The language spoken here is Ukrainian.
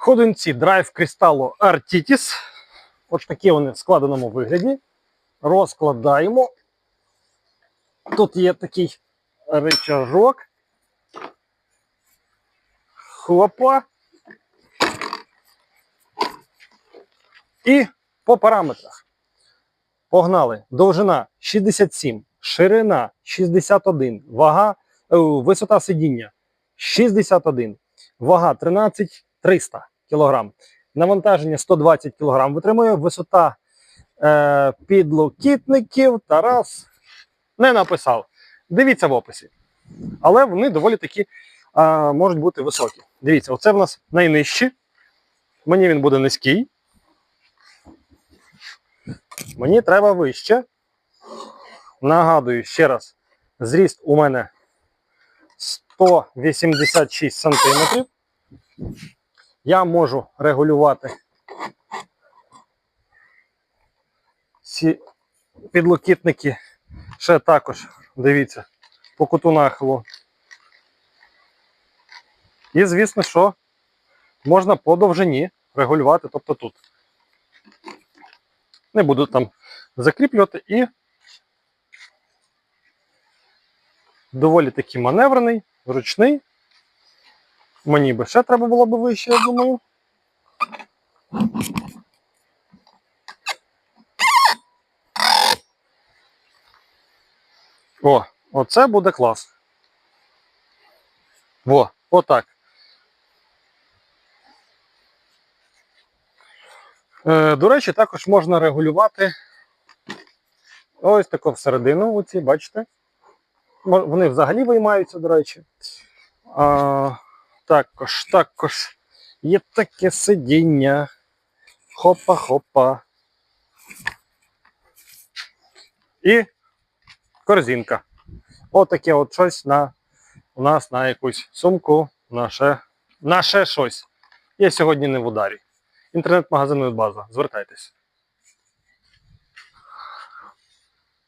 Ходунці драйв кристалу Artitis. Ось такі вони в складеному вигляді. Розкладаємо. Тут є такий рычажок. Хлопа. І по параметрах. Погнали. Довжина 67, ширина 61, вага, е, висота сидіння 61, вага 13 300 кг. Навантаження 120 кг витримує, висота е, підлокітників Тарас не написав. Дивіться в описі. Але вони доволі такі е, можуть бути високі. Дивіться, оце в нас найнижчі. Мені він буде низький. Мені треба вище. Нагадую ще раз, зріст у мене 186 сантиметрів. Я можу регулювати ці підлокітники ще також, дивіться, по куту нахилу. І, звісно, що можна по довжині регулювати, тобто тут. Не буду там закріплювати і доволі таки маневрений, ручний. Мені би ще треба було б вище, я думаю. О, оце буде клас. Во, отак. Е, до речі, також можна регулювати ось тако всередину, оці, бачите? Вони взагалі виймаються, до речі. А, також, також є таке сидіння. Хопа-хопа. І корзинка. Отаке от щось на, у нас на якусь сумку, на ще, на ще щось. Я сьогодні не в ударі. Інтернет-магазин база. Звертайтесь.